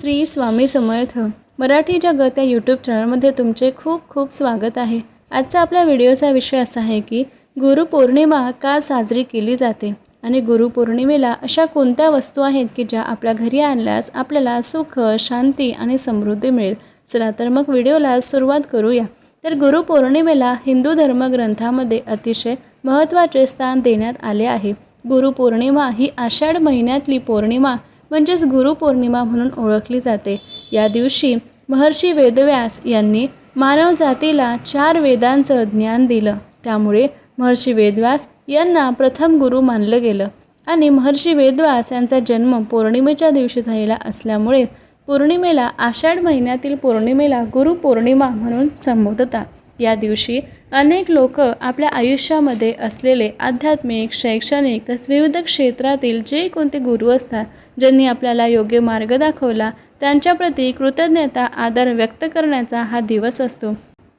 श्री स्वामी समर्थ. मराठी जगत या यूट्यूब चॅनलमध्ये तुमचे खूप खूप स्वागत आहे. आजचा आपल्या व्हिडिओचा विषय असा आहे की गुरुपौर्णिमा का साजरी केली जाते? आणि गुरुपौर्णिमेला अशा कोणत्या वस्तू आहेत की ज्या आपल्या घरी आणल्यास आपल्याला सुख शांती आणि समृद्धी मिळेल? चला तर मग व्हिडिओला सुरुवात करूया. तर गुरुपौर्णिमेला हिंदू धर्मग्रंथामध्ये अतिशय महत्त्वाचे स्थान देण्यात आले आहे. गुरुपौर्णिमा ही आषाढ महिन्यातली पौर्णिमा म्हणजेच गुरुपौर्णिमा म्हणून ओळखली जाते. या दिवशी महर्षी वेदव्यास यांनी मानव जातीला चार वेदांचं ज्ञान दिलं. त्यामुळे महर्षी वेदव्यास यांना प्रथम गुरु मानलं गेलं. आणि महर्षी वेदव्यास यांचा जन्म पौर्णिमेच्या दिवशी झालेला असल्यामुळे पौर्णिमेला आषाढ महिन्यातील पौर्णिमेला गुरुपौर्णिमा म्हणून संबोधतात. या दिवशी अनेक लोक आपल्या आयुष्यामध्ये असलेले आध्यात्मिक शैक्षणिक तसेच विविध क्षेत्रातील जे कोणते गुरु असतात ज्यांनी आपल्याला योग्य मार्ग दाखवला त्यांच्याप्रती कृतज्ञता आदर व्यक्त करण्याचा हा दिवस असतो.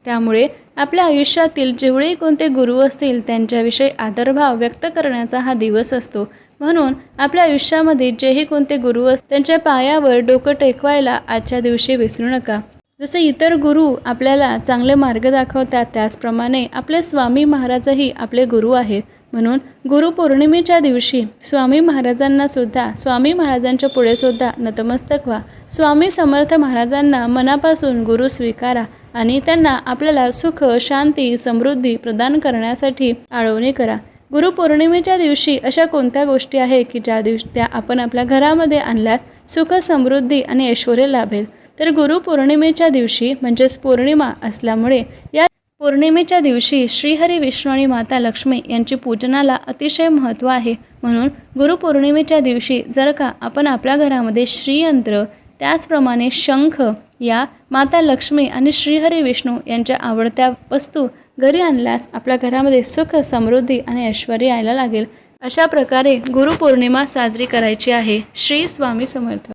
त्यामुळे आपल्या आयुष्यातील जेवढे कोणते गुरु असतील त्यांच्याविषयी आदरभाव व्यक्त करण्याचा हा दिवस असतो. म्हणून आपल्या आयुष्यामध्ये जेही कोणते गुरु असतील त्यांच्या पायावर डोकं टेकवायला आजच्या दिवशी विसरू नका. जसे इतर गुरु आपल्याला चांगले मार्ग दाखवतात त्याचप्रमाणे आपले स्वामी महाराजही आपले गुरु आहेत. म्हणून गुरुपौर्णिमेच्या दिवशी स्वामी महाराजांना सुद्धा स्वामी महाराजांच्या पुढे सुद्धा नतमस्तक व्हा. स्वामी समर्थ महाराजांना मनापासून गुरु स्वीकारा आणि त्यांना आपल्याला सुख शांती समृद्धी प्रदान करण्यासाठी आळवणी करा. गुरुपौर्णिमेच्या दिवशी अशा कोणत्या गोष्टी आहे की ज्या दिवशी त्या आपण आपल्या घरामध्ये आणल्यास सुख समृद्धी आणि ऐश्वर लाभेल? तर गुरुपौर्णिमेच्या दिवशी म्हणजेच पौर्णिमा असल्यामुळे या पौर्णिमेच्या दिवशी श्रीहरी विष्णू आणि माता लक्ष्मी यांची पूजनाला अतिशय महत्त्व आहे. म्हणून गुरुपौर्णिमेच्या दिवशी जर का आपण आपल्या घरामध्ये श्रीयंत्र त्याचप्रमाणे शंख या माता लक्ष्मी आणि श्रीहरी विष्णू यांच्या आवडत्या वस्तू घरी आणल्यास आपल्या घरामध्ये सुख समृद्धी आणि ऐश्वर यायला लागेल. अशा प्रकारे गुरुपौर्णिमा साजरी करायची आहे. श्री स्वामी समर्थ.